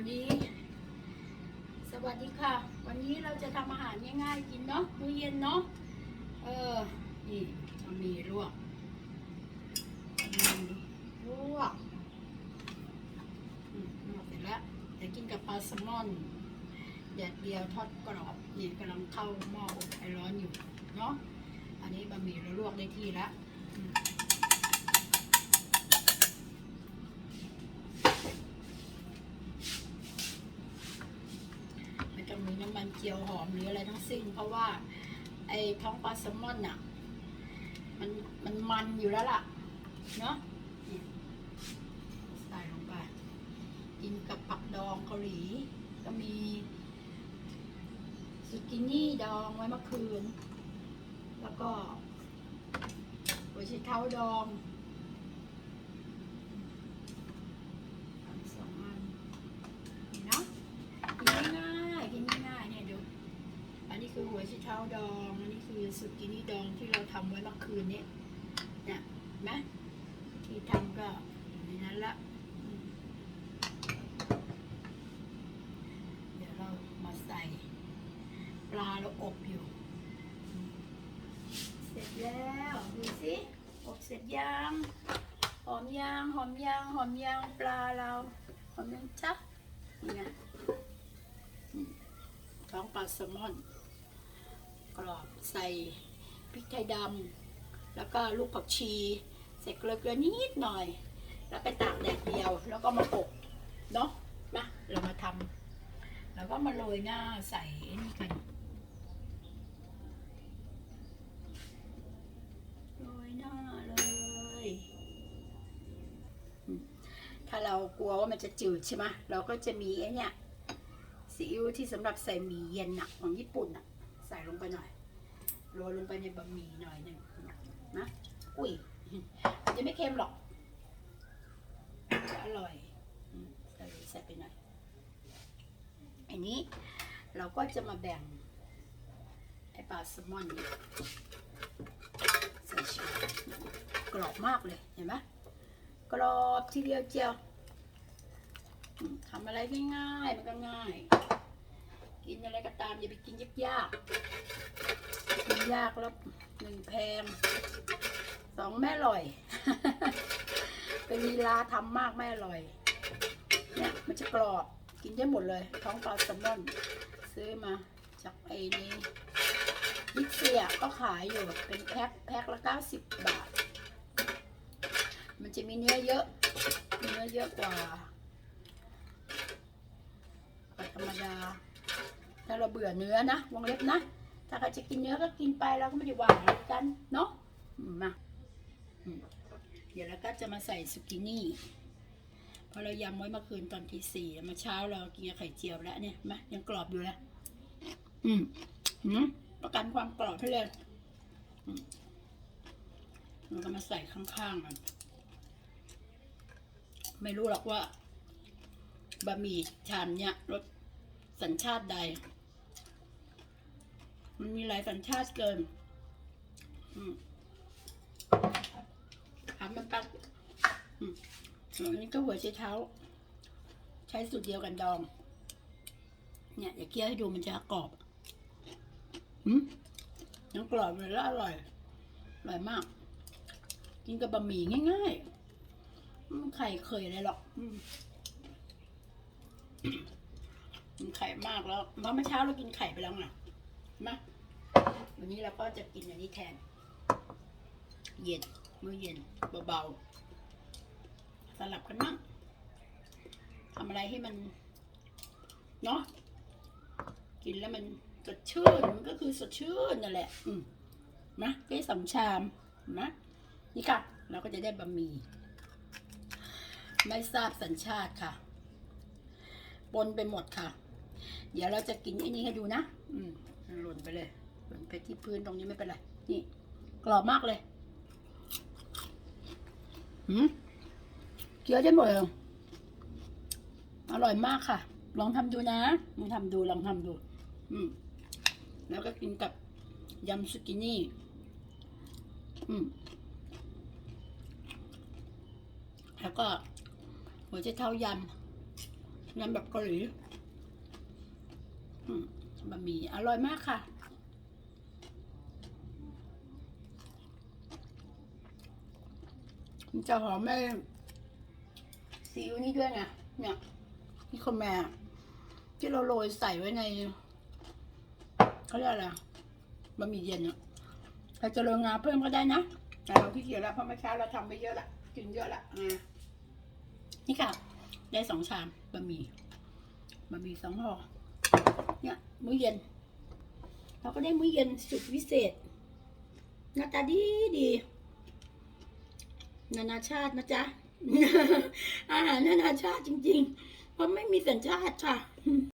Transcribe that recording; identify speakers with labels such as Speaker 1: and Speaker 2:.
Speaker 1: วันนี้ สวัสดีค่ะ วันนี้เราจะทำอาหารง่ายๆกินเนาะมื้อเย็นเนาะเออนี่บะหมี่ลวกบะหมี่ลวกลวกเสร็จแล้วเดี๋ยวกินกับปลาแซลมอนแดดเดียวทอดกรอบนี่กำลังเข้าหม้ออบไอร้อนอยู่เนาะอันนี้บะหมี่เราลวกได้ที่แล้วอืม ไม่ต้องมีน้ำมัน เจียวหอมหรืออะไรทั้งสิ้น เพราะว่า ไอ้ท้องปลาแซลมอนอะ มันมันมันอยู่แล้วล่ะ เนาะใส่ลงไปกินกับผักดองเกาหลี ก็มีสุกินี่ดองไว้เมื่อคืน แล้วก็หัวไชเท้าดองอันสองอันนี่เนาะ กินง่ายๆกินง่ายๆเนี่ยดู อันนี้คือ หัวไชเท้าดองอันนี้คือสุกินี่ดองที่เราทำไว้เมื่อคืนนี้เนี่ยนไหมที่ทำก็อยู่ในนั้นละเดี๋ยวเรามาใส่ ปลาเราอบอยู่ เสร็จแล้วดูสิอบเสร็จยังหอมยางหอมยางหอมยางปลาเราหอมยังจ๊ะนี่ไงท้องปลาแซลมอน กรอบใส่พริกไทยดำแล้วก็ลูกผักชี ใส่เกลือเกลือนิดหน่อย แล้วไปตากแดดเดียว แล้วก็มาอบเนาะมาเรามาทำแล้วก็มาโรยหน้าใส่นี่กันโรยหน้าเลยถ้าเรากลัวว่ามันจะจืดใช่ไหมเราก็จะมีไอ้เนี่ยซีอิ๊วที่สำหรับใส่หมี่เย็นหนักของญี่ปุ่นน่ะ ใส่ลงไปหน่อยโรยลงไปในบะหมี่หน่อยหนึ่งนะอุ้ยจะไม่เค็มหรอกจะอร่อยใส่ใส่ไปหน่อยอันนี้เราก็จะมาแบ่งไอปลาแซลมอนนี่ใส่ชามกรอบมากเลยเห็นไหมกรอบทีเดียวเจียวทำอะไรง่ายๆมันก็ง่าย กินอะไรก็ตามอย่าไปกินยากๆกินยากแล้วหนึ่งแพงสองแม่อร่อย เป็นลีลาทำมากแม่อร่อย เนี่ยมันจะกรอบกินได้หมดเลย ท้องปลาแซลมอนซื้อมาจากไอ้นี่ยิกเซียก็ขายอยู่เป็นแพ็คแพ็คละเก้าสิบบาท มันจะมีเนื้อเยอะ เนื้อเยอะกว่าปลาธรรมดา ถ้าเราเบื่อเนื้อนะวงเล็บนะ ถ้าใครจะกินเนื้อก็กินไปเราก็ไม่ได้ว่าอะไรกันเนาะมาเดี๋ยวเราก็จะมาใส่สุกินี่เพอเรายำไว้เมื่อคืนตอนที่สี่มาเช้าเรากินกับไข่เจียวแล้วเนี่ยมายังกรอบอยู่เลยอืมอืมประกันความกรอบให้เลยมเราก็มาใส่ข้างๆมันไม่รู้หรอกว่าบะหมี่ชามเนี่ยรสสัญชาติใด มันมีหลายสัญชาติเกินอืมามมันปักอืมอันนี้ก็หัวใช้เท้า ใช้สูตรเดียวกันดอง เนี่ยอย่าเคี่ยวให้ดูมันจะกรอบอืมยังกรอบเลยแล้วอร่อย อร่อยมาก กินกับบะหมี่ง่ายๆไข่เคยอะไรหรอกอืมกินไข่มากแล้วเพราะเมื่อเช้าเรากินไข่ไปแล้วไง มาวันนี้เราก็จะกินอันนี้แทน เย็นมื้อเย็นเบาๆสลับกันมั่งทำอะไรให้มัน เนาะกินแล้วมันสดชื่นมันก็คือสดชื่นนั่นแหละ อืมนะได้สองชามนะนี่ค่ะ เราก็จะได้บะหมี่ไม่ทราบสัญชาติค่ะปนไปหมดค่ะ เดี๋ยวเราจะกินไอ้นี้ให้ดูนะ อืมหล่นไปเลยหล่นไปที่พื้นตรงนี้ไม่เป็นไร นี่ กรอบมากเลยหืมเคี้ยวได้หมดเลยอร่อยมากค่ะ ลองทำดูนะลองทำดูลองทำดู อืม แล้วก็กินกับยำสุกินี่ อืม แล้วก็หัวใจเท้ายำยำแบบเกาหลี บะหมี่อร่อยมากค่ะมันจะหอมแม่ซีอิ๊วนี่ด้วยไงเนี่ยนี่คนแม่ที่เราโรยใส่ไว้ในเขาเรียกอะไรบะหมี่เย็นอะใครจะโรยงาเพิ่มก็ได้นะแต่เราขี้เกียจแล้วเพราะเมื่อเช้าเราทำไปเยอะละกินเยอะละงานี่ค่ะ ได้สองชามบะหมี่บะหมี่สองห่อ เนี่ย มื้อเย็น เราก็ได้มื้อเย็นสุดวิเศษหน้าตาดีดี นานาชาตินะจ๊ะ อาหารนานาชาติจริง ๆ เพราะไม่มีสัญชาติค่ะ